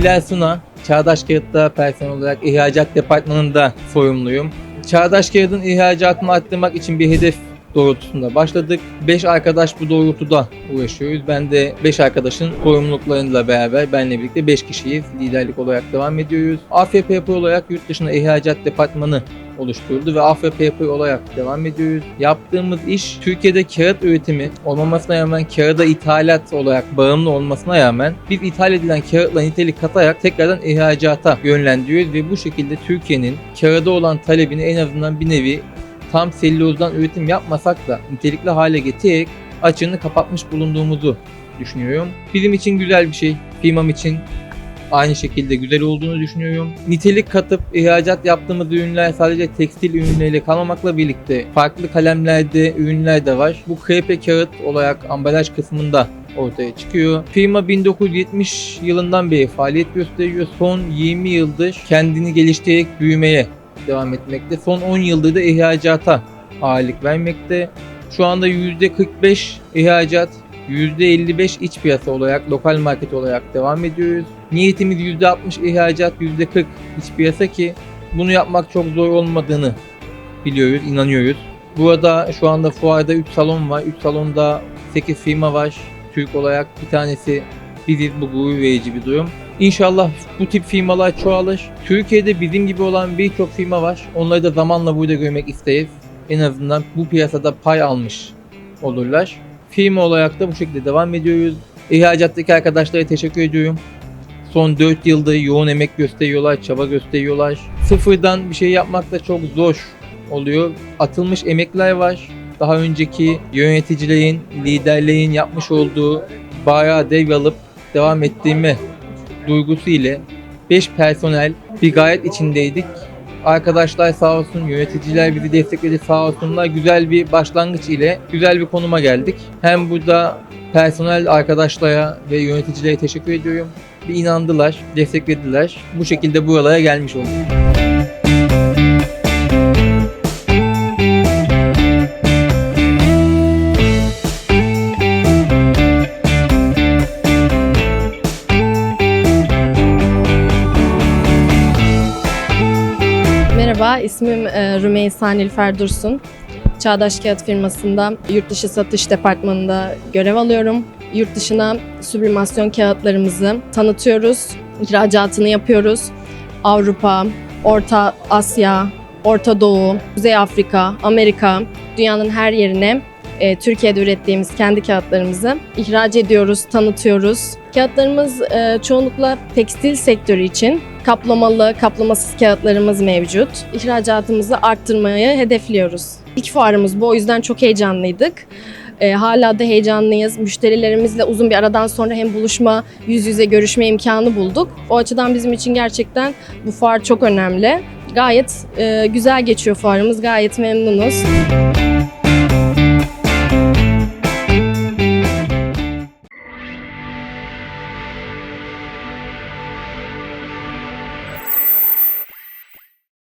Bilal Suna, Çağdaş Kağıt'ta personel olarak ihracat departmanında sorumluyum. Çağdaş Kağıt'ın ihracatını arttırmak için bir hedef doğrultusunda başladık. 5 arkadaş bu doğrultuda uğraşıyoruz. Ben de 5 arkadaşın sorumluluklarıyla beraber benle birlikte 5 kişiyiz. Liderlik olarak devam ediyoruz. AFP olarak yurt dışına ihracat departmanı oluşturuldu ve AFP olarak devam ediyoruz. Yaptığımız iş Türkiye'de kağıt üretimi olmamasına rağmen kağıda ithalat olarak bağımlı olmasına rağmen biz ithal edilen kağıtla nitelik katarak tekrardan ihracata yönlendiriyoruz ve bu şekilde Türkiye'nin kağıda olan talebini en azından bir nevi tam sellozdan üretim yapmasak da nitelikli hale getirerek açığını kapatmış bulunduğumuzu düşünüyorum. Bizim için güzel bir şey, firmam için aynı şekilde güzel olduğunu düşünüyorum. Nitelik katıp ihracat yaptığımız ürünler sadece tekstil ürünleriyle kalmamakla birlikte farklı kalemlerde ürünler de var. Bu krepe kağıt olarak ambalaj kısmında ortaya çıkıyor. Firma 1970 yılından beri faaliyet gösteriyor. Son 20 yıldır kendini geliştirerek büyümeye devam etmekte. Son 10 yıldır da ihracata ağırlık vermekte. Şu anda %45 ihracat, %55 iç piyasa olarak, lokal market olarak devam ediyoruz. Niyetimiz %60 ihracat, %40 iç piyasa ki bunu yapmak çok zor olmadığını biliyoruz, inanıyoruz. Burada şu anda fuarda 3 salon var. 3 salonda 8 firma var. Türk olarak bir tanesi biziz bu gurur verici bir durum. İnşallah bu tip firmalar çoğalır. Türkiye'de bizim gibi olan birçok firma var. Onları da zamanla burada görmek isteriz. En azından bu piyasada pay almış olurlar. Firma olarak da bu şekilde devam ediyoruz. İhracattaki arkadaşlara teşekkür ediyorum. Son 4 yılda yoğun emek gösteriyorlar, çaba gösteriyorlar. Sıfırdan bir şey yapmak da çok zor oluyor. Atılmış emekler var. Daha önceki yöneticilerin, liderlerin yapmış olduğu bayağı devralıp devam ettiğimi duygusu ile 5 personel bir gayet içindeydik. Arkadaşlar sağ olsun, yöneticiler bizi destekledi sağ olsunlar. Güzel bir başlangıç ile güzel bir konuma geldik. Hem burada personel arkadaşlara ve yöneticilere teşekkür ediyorum. Bir inandılar, desteklediler. Bu şekilde buralara gelmiş olduk. Merhaba, ismim e, Rümeysa Nilfer Dursun. Çağdaş Kağıt firmasında yurt dışı satış departmanında görev alıyorum. Yurt dışına süblimasyon kağıtlarımızı tanıtıyoruz, ihracatını yapıyoruz. Avrupa, Orta Asya, Orta Doğu, Kuzey Afrika, Amerika, dünyanın her yerine e, Türkiye'de ürettiğimiz kendi kağıtlarımızı ihraç ediyoruz, tanıtıyoruz. Kağıtlarımız e, çoğunlukla tekstil sektörü için kaplamalı, kaplamasız kağıtlarımız mevcut. İhracatımızı arttırmayı hedefliyoruz. İlk fuarımız bu, o yüzden çok heyecanlıydık. E, hala da heyecanlıyız. Müşterilerimizle uzun bir aradan sonra hem buluşma, yüz yüze görüşme imkanı bulduk. O açıdan bizim için gerçekten bu fuar çok önemli. Gayet e, güzel geçiyor fuarımız, gayet memnunuz.